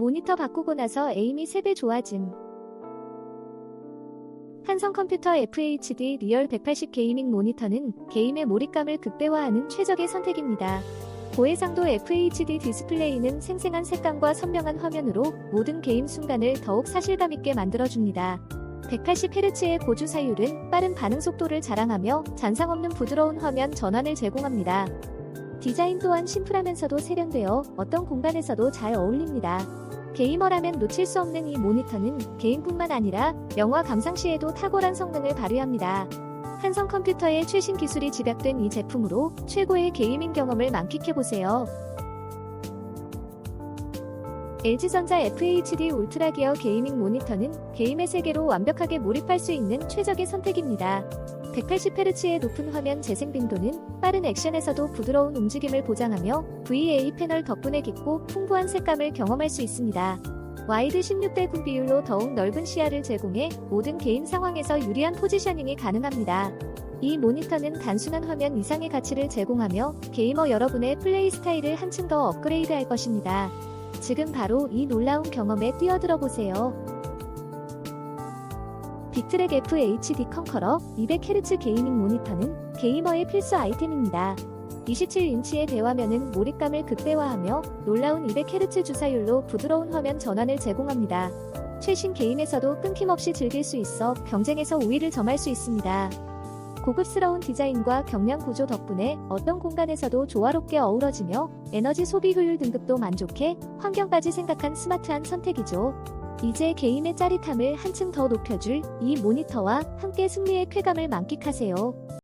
모니터 바꾸고 나서 에임이 3배 좋아짐. 한성 컴퓨터 FHD 리얼 180 게이밍 모니터는 게임의 몰입감을 극대화하는 최적의 선택입니다. 고해상도 FHD 디스플레이는 생생한 색감과 선명한 화면으로 모든 게임 순간을 더욱 사실감 있게 만들어줍니다. 180Hz의 고주 사율은 빠른 반응 속도를 자랑하며 잔상 없는 부드러운 화면 전환을 제공합니다. 디자인 또한 심플하면서도 세련되어 어떤 공간에서도 잘 어울립니다. 게이머라면 놓칠 수 없는 이 모니터는 게임뿐만 아니라 영화 감상 시에도 탁월한 성능을 발휘합니다. 한성 컴퓨터의 최신 기술이 집약된 이 제품으로 최고의 게이밍 경험을 만끽해보세요. LG전자 FHD 울트라 기어 게이밍 모니터는 게임의 세계로 완벽하게 몰입할 수 있는 최적의 선택입니다. 180Hz의 높은 화면 재생 빈도는 빠른 액션에서도 부드러운 움직임을 보장하며 VA 패널 덕분에 깊고 풍부한 색감을 경험할 수 있습니다. 와이드 16대 9 비율로 더욱 넓은 시야를 제공해 모든 게임 상황에서 유리한 포지셔닝이 가능합니다. 이 모니터는 단순한 화면 이상의 가치를 제공하며 게이머 여러분의 플레이 스타일을 한층 더 업그레이드할 것입니다. 지금 바로 이 놀라운 경험에 뛰어들어 보세요. 빅트랙 FHD 컨커러 200Hz 게이밍 모니터는 게이머의 필수 아이템입니다. 27인치의 대화면은 몰입감을 극대화하며 놀라운 200Hz 주사율로 부드러운 화면 전환을 제공합니다. 최신 게임에서도 끊김없이 즐길 수 있어 경쟁에서 우위를 점할 수 있습니다. 고급스러운 디자인과 경량 구조 덕분에 어떤 공간에서도 조화롭게 어우러지며 에너지 소비 효율 등급도 만족해 환경까지 생각한 스마트한 선택이죠. 이제 게임의 짜릿함을 한층 더 높여줄 이 모니터와 함께 승리의 쾌감을 만끽하세요.